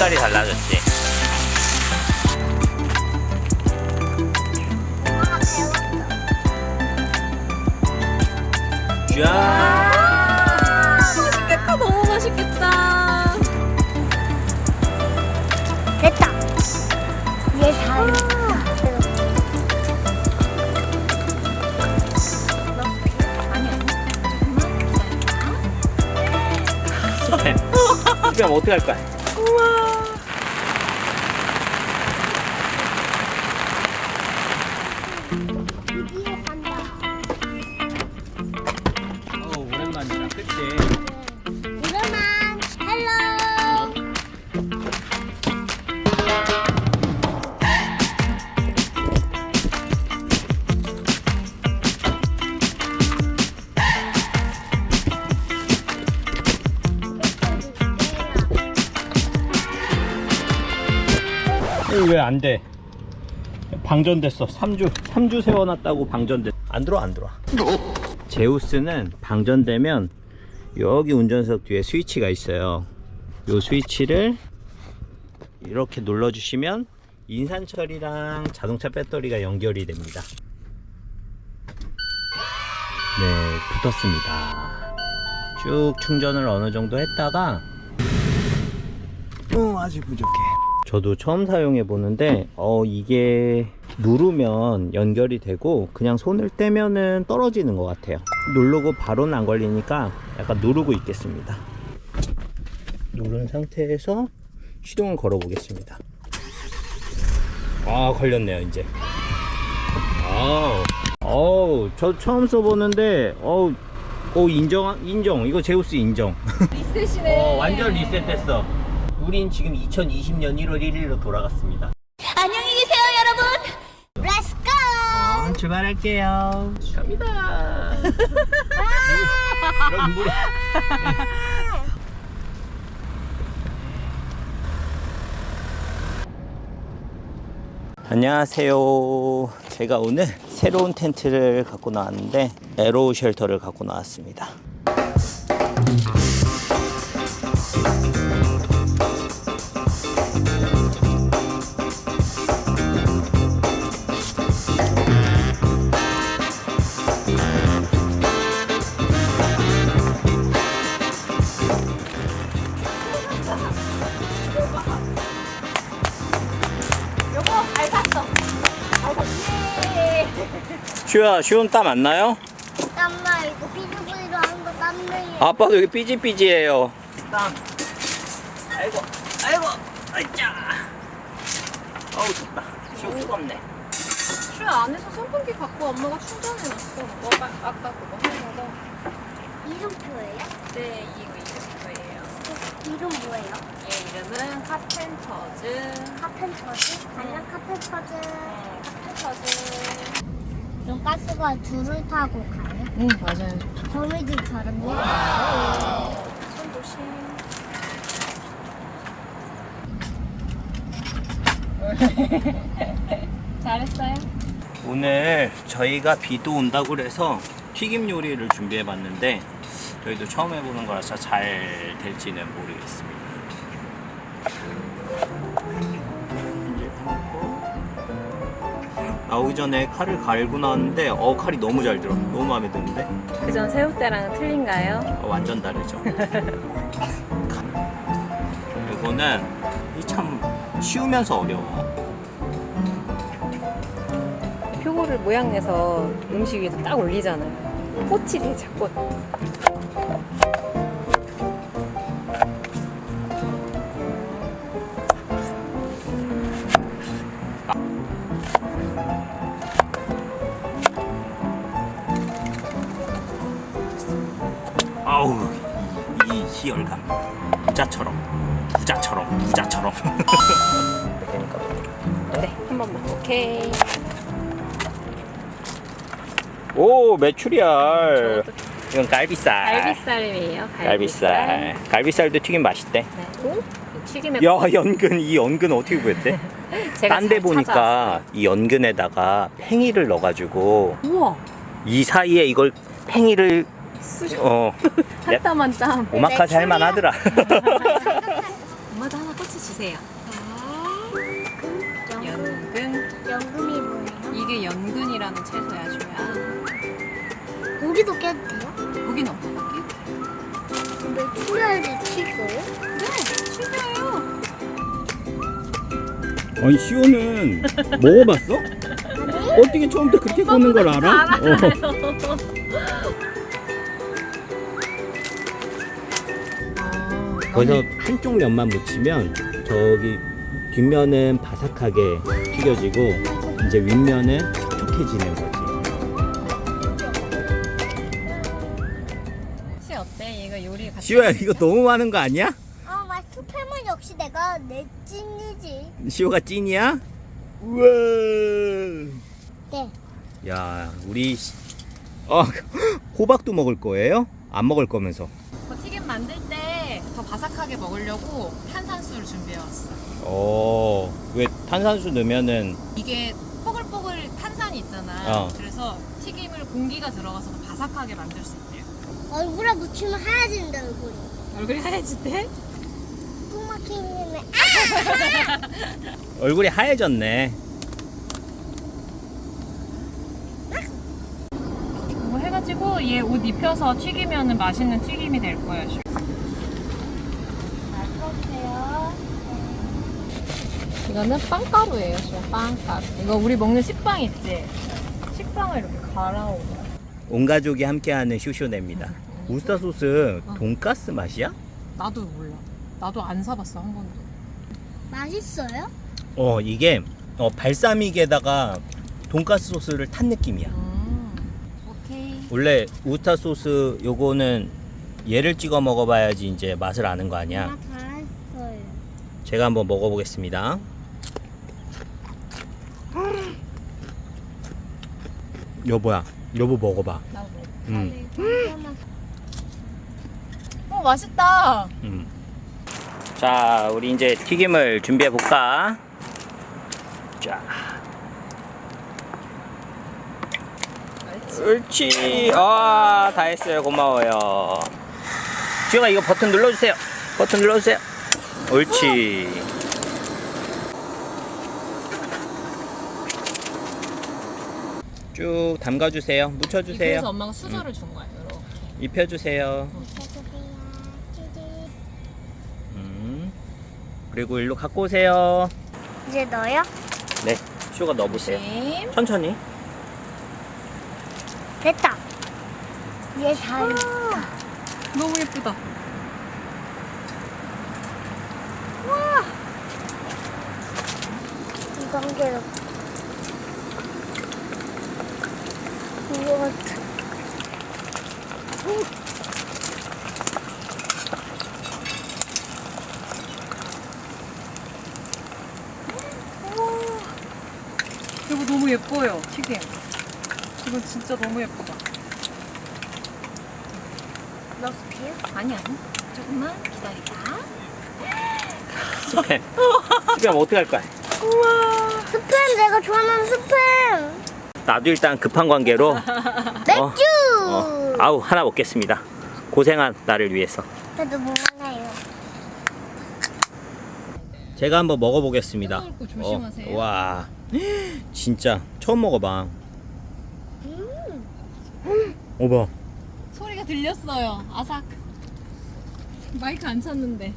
색깔이 달라졌지. 아, 배웠어. 짠. 맛있겠다. 너무 맛있겠다. 됐다. 얘 잘했다. 스팸. 스팸 어떻게 할 거야? 드디 안 돼? 방전됐어. 3주 3주 세워놨다고 방전됐. 안 들어 안 들어. 제우스는 방전되면 여기 운전석 뒤에 스위치가 있어요. 요 스위치를 이렇게 눌러주시면 인산철이랑 자동차 배터리가 연결이 됩니다. 네, 붙었습니다. 쭉 충전을 어느 정도 했다가 어, 아직 부족해. 저도 처음 사용해 보는데 어 이게 누르면 연결이 되고 그냥 손을 떼면은 떨어지는 것 같아요. 누르고 바로는 안 걸리니까 약간 누르고 있겠습니다. 누른 상태에서 시동을 걸어 보겠습니다. 아 걸렸네요 이제. 아우. 어우 저 처음 써보는데 어우. 어 인정 인정. 이거 제우스 인정. 리셋이네. 어, 완전 리셋됐어. 우린 지금 2020년 1월 1일로 돌아갔습니다. 안녕히 계세요, 여러분. Let's go. 어, 출발할게요. 갑니다. 물. 안녕하세요. 제가 오늘 새로운 텐트를 갖고 나왔는데 에로우 쉘터를 갖고 나왔습니다. 슈야, 슈는 땀안 나요? 땀나 이거 삐죽삐죽 하는 거 땀나요. 아빠도 여기 삐지삐지해요. 땀. 아이고, 아이고, 아이짜. 어우, 덥다. 슈 뜨겁네. 슈 안에서 선풍기 갖고 엄마가 충전해놨어. 뭐 아, 아까 그거 하는 거. 이름표예요? 네, 이거 이름표예요. 이름 뭐예요? 얘 이름은 카펜터즈. 카펜터즈? 안녕 카펜터즈. 어, 카펜터즈. 그럼 가스가 줄을 타고 가요? 응, 맞아요. 거미줄처럼요? 손 조심. 잘했어요? 오늘 저희가 비도 온다고 그래서 튀김 요리를 준비해 봤는데 저희도 처음 해보는 거라서 잘 될지는 모르겠습니다. 나오기 전에 칼을 갈고 나왔는데 어 칼이 너무 잘 들어 너무 마음에 드는데 그전 새우 때랑은 틀린가요? 어, 완전 다르죠. 이거는 이참 쉬우면서 어려워. 표고를 모양 내서 음식 위에서 딱 올리잖아요. 꽃이 되죠, 꽃. 오 메추리알 저것도 이건 갈비살 갈비살이에요. 갈비살 갈비살도 튀김 맛있대 네. 오? 튀김에 야 연근 이 연근 어떻게 구했대? 제가 딴 데 잘 보니까 찾아왔어요. 이 연근에다가 팽이를 넣어가지고 우와 이 사이에 이걸 팽이를 쑤셔 어 한땀 한 땀. 오마카세 할만 하더라 엄마도 하나 꽂혀 주세요. 보세요. 아, 연근. 연근. 연금이 뭐예요? 이게 연근이라는 채소야, 주야. 고기도 깨도 돼요? 고기는 엄마가 끼 근데 출혈이 튀겨요? 네, 튀겨요. 아니 시오는 먹어봤어? 어떻게 처음부터 그렇게 굽는 걸 알아? 어. 거기서 한쪽 면만 묻히면 저기 뒷면은 바삭하게 튀겨지고 이제 윗면은 촉촉해지는. 씨 시오야 이거 너무 많은 거 아니야? 아, 맛 스팸은 역시 내가 내 찐이지. 시오가 찐이야? 우와. 네. 야 우리 시- 어 호박도 먹을 거예요? 안 먹을 거면서. 뭐 튀김 만들 때 더 바삭하게 먹으려고 탄산수를 준비해왔어. 어, 왜 탄산수 넣으면은 이게 뽀글뽀글 탄산이 있잖아. 어. 그래서 튀김을 공기가 들어가서 더 바삭하게 만들 수 있대요. 얼굴에 묻히면 하얘진다, 얼굴이. 얼굴이 하얘질 때? 똥 막히면 얼굴이 하얘졌네. 뭐 해가지고 얘 옷 입혀서 튀기면 맛있는 튀김이 될 거야. 슈. 잘 풀어주세요. 이거는 빵가루예요, 슈. 빵가루. 이거 우리 먹는 식빵 있지? 식빵을 이렇게 갈아오고. 온 가족이 함께하는 쇼쇼네입니다. 우스타 소스 돈가스 맛이야? 나도 몰라. 나도 안 사봤어 한 번도. 맛있어요? 어, 이게 어, 발사믹에다가 돈가스 소스를 탄 느낌이야. 음. 오케이. 원래 우스타 소스 요거는 얘를 찍어 먹어봐야지 이제 맛을 아는 거 아니야. 다 했어요. 제가 한번 먹어보겠습니다. 여보야, 여보 먹어봐. 나도 먹어. 음, 잠깐만. 어 맛있다. 음. 자, 우리 이제 튀김을 준비해 볼까? 자. 옳지. 아, 다 했어요. 고마워요. 지영아, 이거 버튼 눌러주세요. 버튼 눌러주세요. 옳지. 쭉 담가주세요. 묻혀주세요. 그래서 엄마가 수저를 준 거야. 이렇게. 입혀주세요. 음. 그리고 일로 갖고 오세요. 이제 넣어요? 네, 쇼가 넣어보세요. 조심. 천천히. 됐다. 얘다 익었다. 너무 예쁘다. 이거 한개넣 고. 이거 같아. 이거 너무 예뻐요. 튀김. 이거 진짜 너무 예쁘다. 넣을게요. 아니 아니. 조금만 기다리자. 스팸. 스팸 어떻게 할 거야? 스팸 내가 좋아하는 스팸. 나도 일단 급한 관계로 맥주. 어, 아우 하나 먹겠습니다. 고생한 나를 위해서. 뭐 먹나요? 제가 한번 먹어보겠습니다. 조심하세요. 어, 와, 진짜 처음 먹어봐. 음. 오봐. 소리가 들렸어요. 아삭. 마이크 안 찼는데.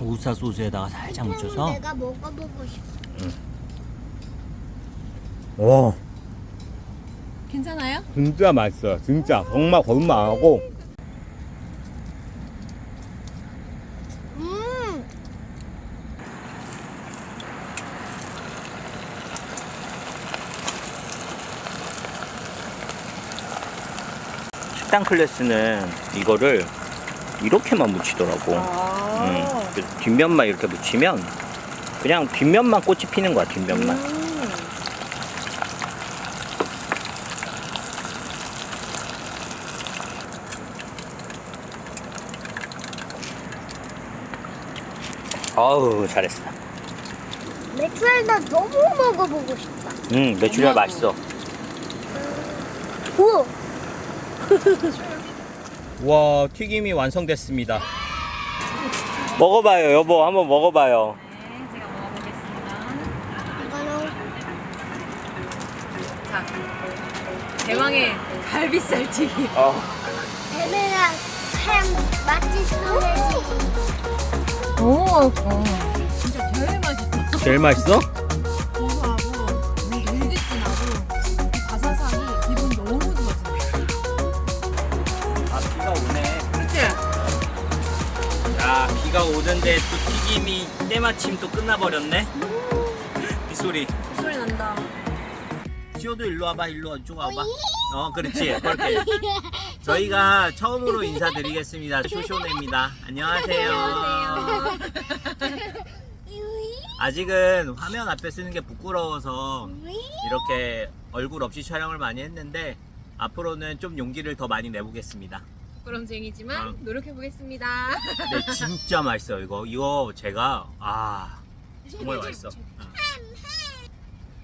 우사 소스에다가 살짝 묻혀서. 내가 먹어보고 싶어. 와, 괜찮아요? 진짜 맛있어. 진짜 정말 거짓말 안 하고. 음. 식당 클래스는 이거를 이렇게만 묻히더라고. 아. 음, 그래서 뒷면만 이렇게 묻히면 그냥 뒷면만 꽃이 피는 거야. 뒷면만. 어우 잘했어. 맥주알 나 너무 먹어보고 싶다. 음, 응 메추리알 맛있어. 우와 튀김이 완성됐습니다. 먹어봐요 여보 한번 먹어봐요. 네, 제가 먹어보겠습니다. 이거는 자, 대왕의 갈비살 튀김. 아. 어. 베메라 햄 맛있어. 너무 맛있어. 진짜 제일 맛있어. 제일 맛있어? 고소하고 이 바사삭이 기분 너무 좋았어. 아 비가 오네. 그치? 야 비가 오는데 또 튀김이 때마침 또 끝나버렸네. 이 소리. 소리 난다. 시오도 일로 와봐 일로 와 이쪽 와봐. 어 그렇지 그렇게. 저희가 처음으로 인사드리겠습니다. 쇼쇼네입니다. 안녕하세요. 아직은 화면 앞에 쓰는 게 부끄러워서 이렇게 얼굴 없이 촬영을 많이 했는데 앞으로는 좀 용기를 더 많이 내보겠습니다. 부끄럼쟁이지만 어. 노력해 보겠습니다. 근데 진짜 맛있어요 이거. 이거 제가 아 정말 맛있어. 어.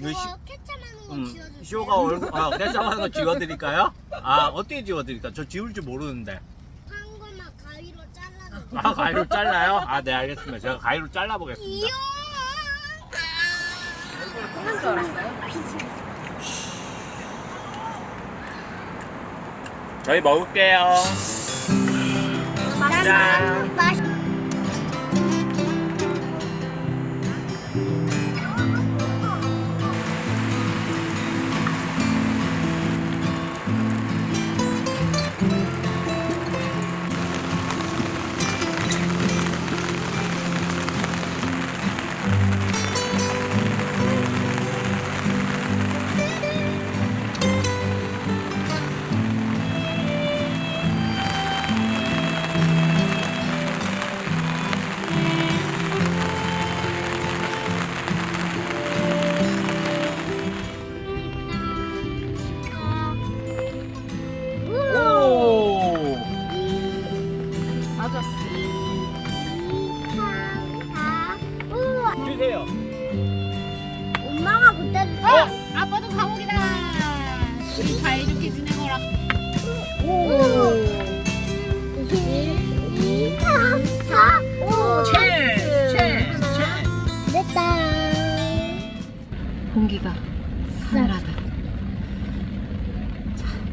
이거 시, 그거 케찹하는 거 음, 지워주세요. 시오가 얼굴 아 깨sam하는 거 지워드릴까요? 아 어떻게 지워드릴까? 저 지울 줄 모르는데. 한 거만 가위로 잘라서. 아 가위로 잘라요? 아 네 알겠습니다. 제가 가위로 잘라보겠습니다. 귀여워. 끝난 줄 알았어요? 저희 먹을게요. 짠. 맛. 오.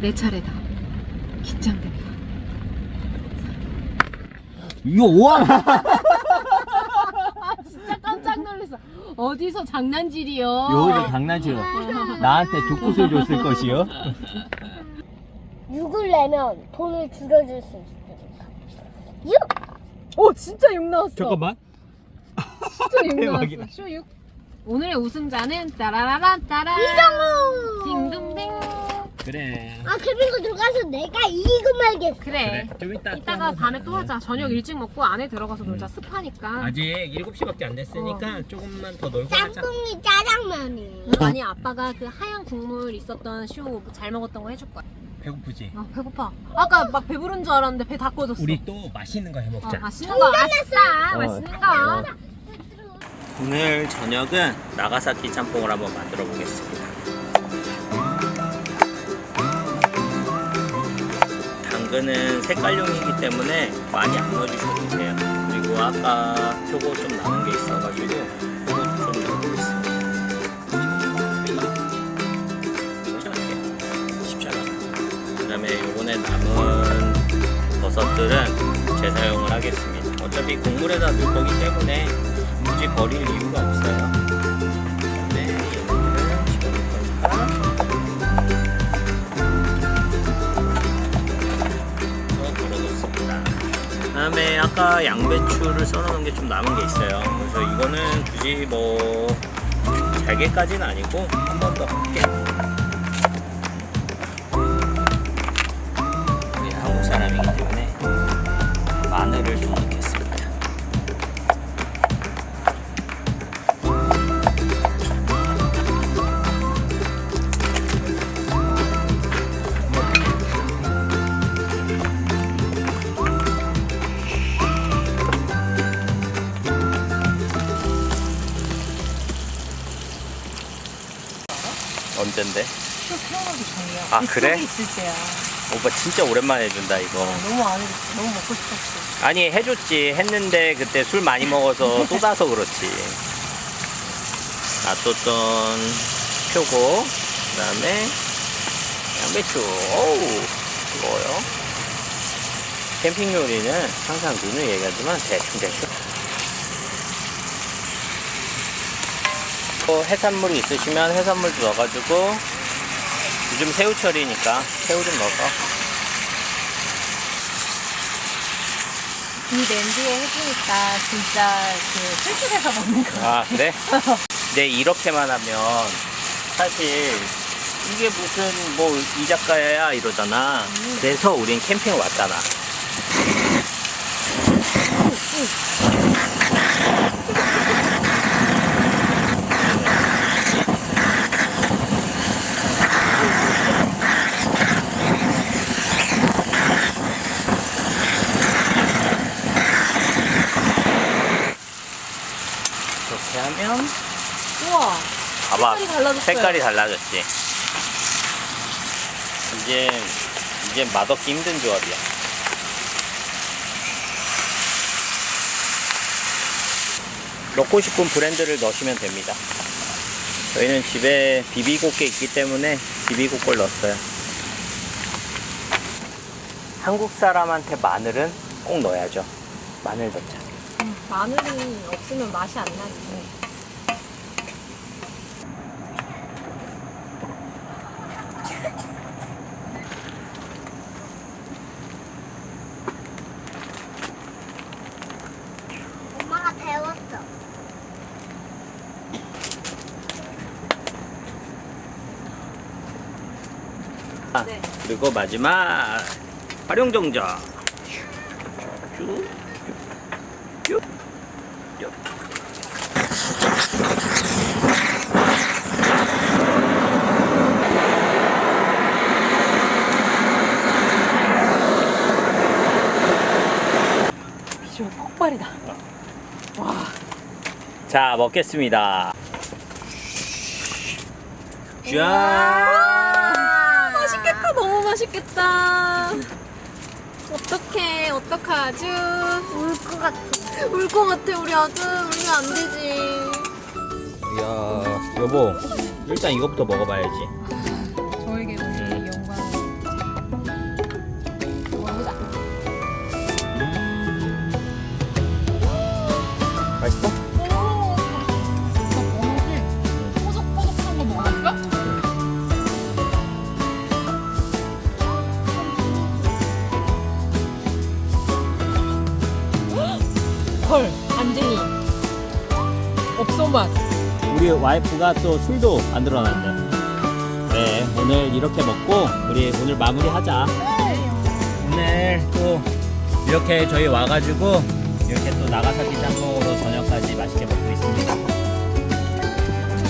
내 차례다. 긴장된다. 이거 와. 진짜 깜짝 놀랐어. 어디서 장난질이요? 여기서 장난치러 나한테 족구슬 줬을 것이요. 6을 내면 돈을 줄여줄 수 있습니다. 6! 오, 진짜 6 나왔어. 잠깐만. 진짜 6 대박이다. 나왔어. 쇼 6. 오늘의 우승자는 따라라란 따라. 이정우! 딩동댕. 그래. 아, 그리고 들어가서 내가 이기고 말겠어. 그래. 좀 이따. 이따가 밤에 또 하자. 저녁 일찍 먹고 안에 들어가서 놀자. 습하니까. 아직 7시밖에 안 됐으니까 조금만 더 놀고 하자. 짬뽕이 짜장면이. 아니 아빠가 그 하얀 국물 있었던 쇼 잘 먹었던 거 해줄 거야. 배고프지? 아 배고파. 아까 막 배부른 줄 알았는데 배 다 꺼졌어. 우리 또 맛있는 거 해 어, 먹자. 맛있는 거 아싸. 어, 맛있는 거. 어. 오늘 저녁은 나가사키 짬뽕을 한번 만들어 보겠습니다. 당근은 색깔용이기 때문에 많이 안 넣어주셔도 돼요. 그리고 아까 표고 좀 남은 게 있어가지고 표고 좀 쉽지 않아. 그다음에 요번에 남은 버섯들은 재사용을 하겠습니다. 어차피 국물에다 넣을 거기 때문에 굳이 버릴 이유가 없어요. 아까 양배추를 썰어놓은 게 좀 남은 게 있어요. 그래서 이거는 굳이 뭐 잘게까지는 아니고 한 번 더 할게. 우리 한국 사람이기 때문에 마늘을 좀 아, 그래? 있을 때야. 오빠 진짜 오랜만에 해준다 이거. 너무 안 해줬어. 너무 먹고 싶었어. 아니 해줬지 했는데 그때 술 많이 먹어서 쏟아서 그렇지 놔뒀던 표고 그다음에 양배추. 오우 뜨거워요. 캠핑 요리는 항상 눈을 얘기하지만 대충 대충. 또 해산물이 있으시면 해산물도 넣어가지고 요즘 새우철이니까 새우 좀 넣어서. 이 냄비에 해주니까 진짜 그 술집에서 먹는 거. 아 그래? 근데 이렇게만 하면 사실 이게 무슨 뭐 이자카야야 이러잖아. 그래서 우린 캠핑 왔잖아 이렇게 하면 우와. 봐봐. 색깔이 달라졌어요. 색깔이 달라졌지. 이제 이제 맛없기 힘든 조합이야. 넣고 싶은 브랜드를 넣으시면 됩니다. 저희는 집에 비비고개 있기 때문에 비비고걸 넣었어요. 한국 사람한테 마늘은 꼭 넣어야죠. 마늘 넣자 마늘이 없으면 맛이 안 나지. 엄마가 배웠어. 아, 네. 그리고 마지막 쭉, 쭉. 비주얼 폭발이다. 자 먹겠습니다 짠 맛있겠다. 어떡해. 어떡하죠? 울것 같아. 울 것 같아. 우리 아들. 울면 안 되지. 이야 여보 일단 이거부터 먹어봐야지 저에게 오늘 영광. 먹어보자. 맛있어? 와이프가 또 술도 안 들어 놨네. 네 오늘 이렇게 먹고 우리 오늘 마무리하자. 오늘 또 이렇게 저희 와가지고 이렇게 또 나가사키 짬뽕으로 저녁까지 맛있게 먹고 있습니다.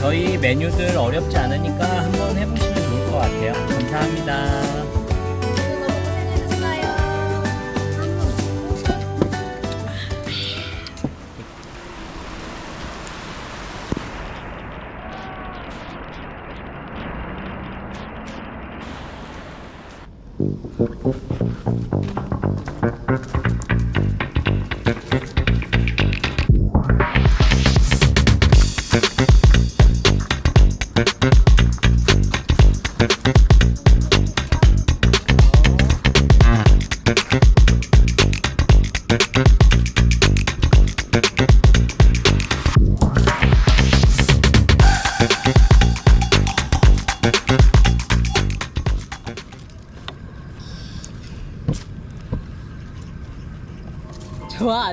저희 메뉴들 어렵지 않으니까 한번 해보시면 좋을 것 같아요. 감사합니다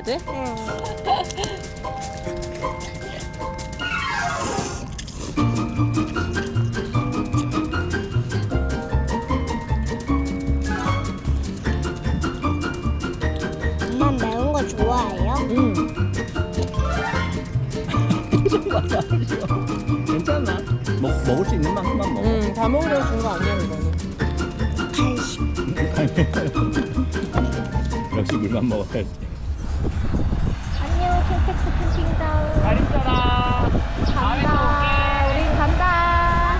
아들? 엄마 매운 거 좋아해요? 응. 괜찮아 먹, 먹을 수 있는 만큼만 먹어 응, 다 먹으려고 준 거 아니야, 이거는. 80. 역시 물만 먹어야지 캔텍스 캠핑장. 잘 있어라 간다. 우린 간다.